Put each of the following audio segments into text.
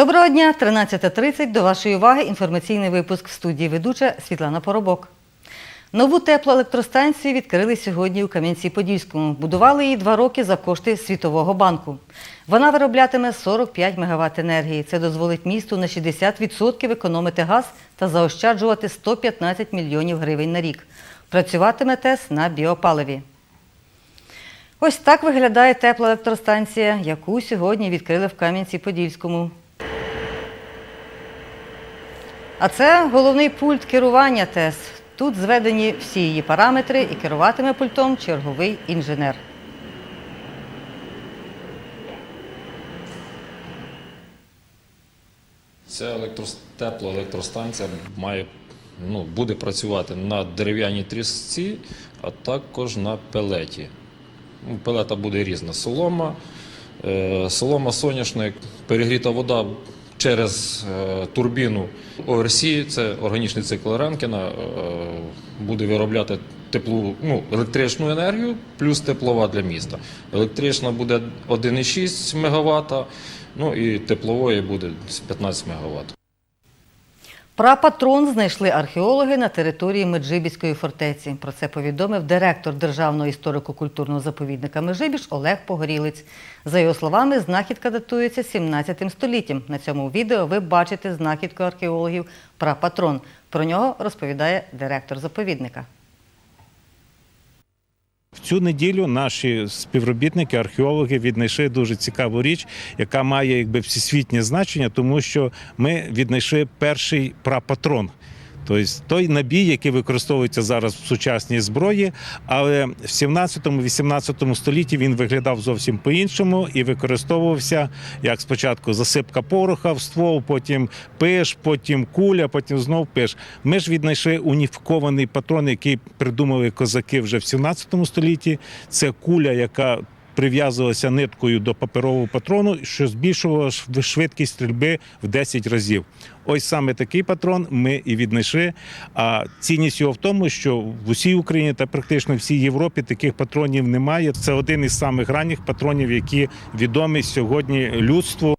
Доброго дня, 13.30. До вашої уваги інформаційний випуск в студії ведуча Світлана Поробок. Нову теплоелектростанцію відкрили сьогодні у Кам'янці-Подільському. Будували її два роки за кошти Світового банку. Вона вироблятиме 45 МВт енергії. Це дозволить місту на 60% економити газ та заощаджувати 115 мільйонів гривень на рік. Працюватиме ТЕС на біопаливі. Ось так виглядає теплоелектростанція, яку сьогодні відкрили в Кам'янці-Подільському. А це головний пульт керування ТЕС. Тут зведені всі її параметри і керуватиме пультом черговий інженер. Ця електрос- теплоелектростанція має, ну, буде працювати на дерев'яній трісці, а також на пелеті. Ну, Пелета буде різна. Солома, е, солома соняшник, перегріта вода через е, турбіну ОРСі, це органічний цикл Ренкіна, е, буде виробляти теплу, ну, електричну енергію плюс теплова для міста. Електрична буде 1,6 МВт, ну і теплової буде 15 МВт. Прапатрон знайшли археологи на території Меджибіської фортеці. Про це повідомив директор Державного історико-культурного заповідника Межибіж Олег Погорілець. За його словами, знахідка датується 17 століттям. На цьому відео ви бачите знахідку археологів Прапатрон. Про нього розповідає директор заповідника. В цю неділю наші співробітники, археологи віднайшли дуже цікаву річ, яка має якби всесвітнє значення, тому що ми віднайшли перший прапатрон. Тобто той набій, який використовується зараз в сучасній зброї, але в 17-18 столітті він виглядав зовсім по-іншому і використовувався як спочатку засипка пороха в ствол, потім пиш, потім куля, потім знов пиш. Ми ж віднайшли уніфікований патрон, який придумали козаки вже в 17 столітті. Це куля, яка прив'язувалася ниткою до паперового патрону, що збільшувало швидкість стрільби в 10 разів. Ось саме такий патрон ми і віднайшли. А цінність його в тому, що в усій Україні та практично всій Європі таких патронів немає. Це один із самих ранніх патронів, які відомі сьогодні людству.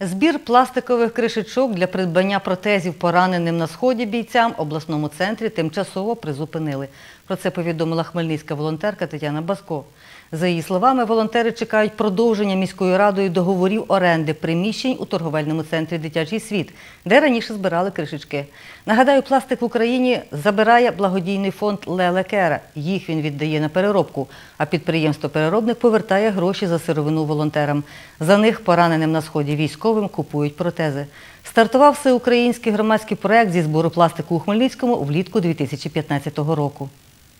Збір пластикових кришечок для придбання протезів пораненим на сході бійцям обласному центрі тимчасово призупинили. Про це повідомила хмельницька волонтерка Тетяна Баско. За її словами, волонтери чекають продовження міською радою договорів оренди приміщень у торговельному центрі Дитячий світ, де раніше збирали кришечки. Нагадаю, пластик в Україні забирає благодійний фонд Леле Кера. Їх він віддає на переробку, а підприємство-переробник повертає гроші за сировину волонтерам. За них пораненим на сході військовим купують протези. Стартував всеукраїнський громадський проект зі збору пластику у Хмельницькому влітку 2015 року.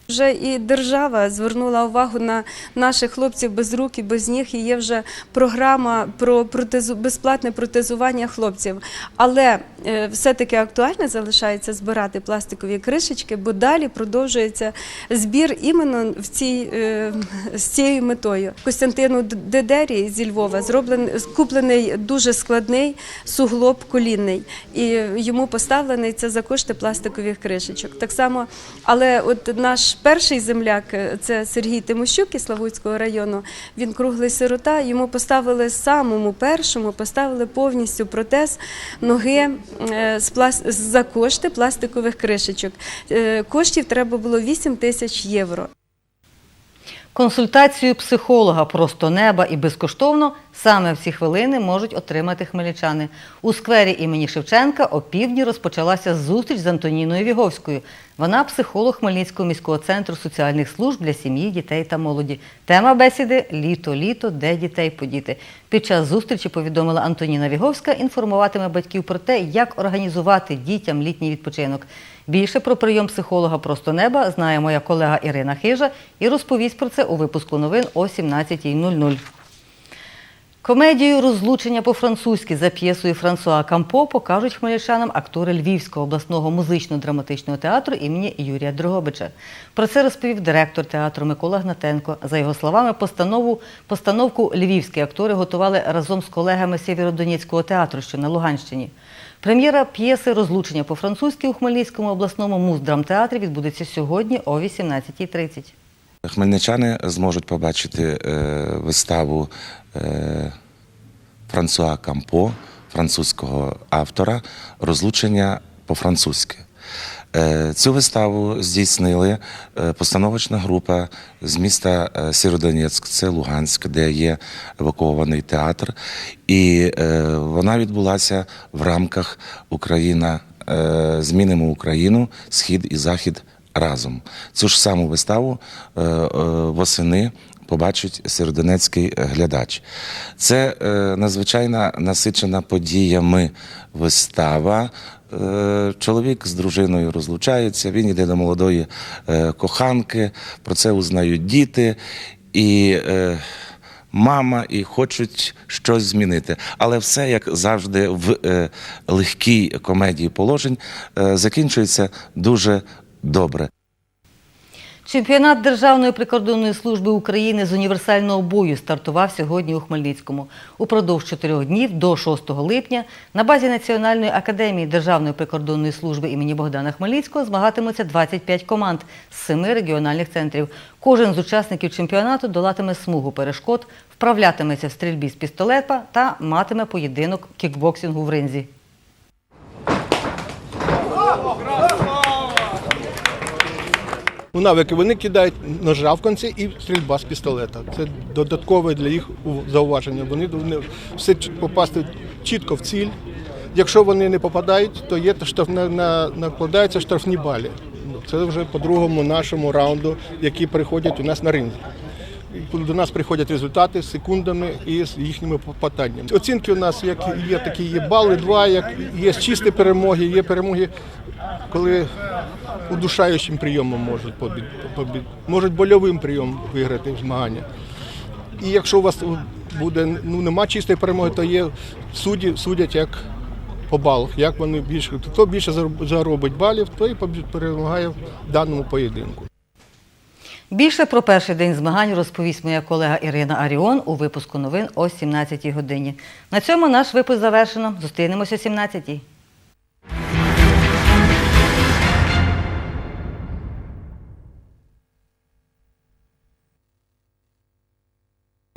Вже і держава звернула увагу на наших хлопців без рук і без ніг. І є вже програма про протезу, безплатне протезування хлопців. Але е, все-таки актуально залишається збирати пластикові кришечки, бо далі продовжується збір іменно в цій, е, з цією метою. Костянтину Дедері зі Львова зроблений куплений дуже складний суглоб колінний, і йому поставлений це за кошти пластикових кришечок. Так само, але от наш перший земляк, е, це Сергій Тимощук із Славутського району. Він круглий сирота. Йому поставили самому першому, поставили повністю протез ноги е, за кошти пластикових кришечок. Е, Коштів треба було 8 тисяч євро. Консультацію психолога просто неба і безкоштовно саме в ці хвилини можуть отримати хмельничани. У сквері імені Шевченка о півдні розпочалася зустріч з Антоніною Віговською. Вона психолог Хмельницького міського центру соціальних служб для сім'ї, дітей та молоді. Тема бесіди Літо, літо, де дітей подіти. Під час зустрічі повідомила Антоніна Віговська, інформуватиме батьків про те, як організувати дітям літній відпочинок. Більше про прийом психолога просто неба знає моя колега Ірина Хижа і розповість про це у випуску новин о 17.00. Комедію Розлучення по-французьки за п'єсою Франсуа Кампо покажуть хмельничанам актори Львівського обласного музично-драматичного театру імені Юрія Дрогобича. Про це розповів директор театру Микола Гнатенко. За його словами, постанову, постановку львівські актори готували разом з колегами Сєвєродонецького театру, що на Луганщині. Прем'єра п'єси Розлучення по-французьки у Хмельницькому обласному муздрамтеатрі відбудеться сьогодні о 18.30. Хмельничани зможуть побачити е, виставу е, Франсуа Кампо, французького автора, розлучення по-французьки. Е, Цю виставу здійснили постановочна група з міста Сєродонецьк, це Луганськ, де є евакуований театр. І вона відбулася в рамках Україна Змінимо Україну, Схід і Захід разом. Цю ж саму виставу е, е, восени побачить сєродонецький глядач. Це е, надзвичайно насичена подіями вистава. Чоловік з дружиною розлучається, він йде до молодої коханки, про це узнають діти. І мама і хочуть щось змінити. Але все, як завжди, в легкій комедії положень закінчується дуже добре. Чемпіонат Державної прикордонної служби України з універсального бою стартував сьогодні у Хмельницькому. Упродовж чотирьох днів до 6 липня на базі Національної академії Державної прикордонної служби імені Богдана Хмельницького змагатимуться 25 команд з семи регіональних центрів. Кожен з учасників чемпіонату долатиме смугу перешкод, вправлятиметься в стрільбі з пістолета та матиме поєдинок кікбоксингу в ринзі. У навики вони кидають ножа в кінці і стрільба з пістолета. Це додаткове для їх зауваження. Вони повинні все попасти чітко в ціль. Якщо вони не попадають, то є штраф, на, на, накладаються штрафні балі. Це вже по другому нашому раунду, які приходять у нас на ринг. І До нас приходять результати з секундами і з їхніми попаданнями. Оцінки у нас як є такі є бали, два, як є чисті перемоги, є перемоги, коли удушаючим прийомом можуть побід, побід, можуть больовим прийомом виграти змагання. І якщо у вас буде ну нема чистої перемоги, то є судді судять як по балах, як вони більше хто більше заробить балів, той перемагає в даному поєдинку. Більше про перший день змагань розповість моя колега Ірина Аріон у випуску новин о 17-й годині. На цьому наш випуск завершено. Зустрінемося о 17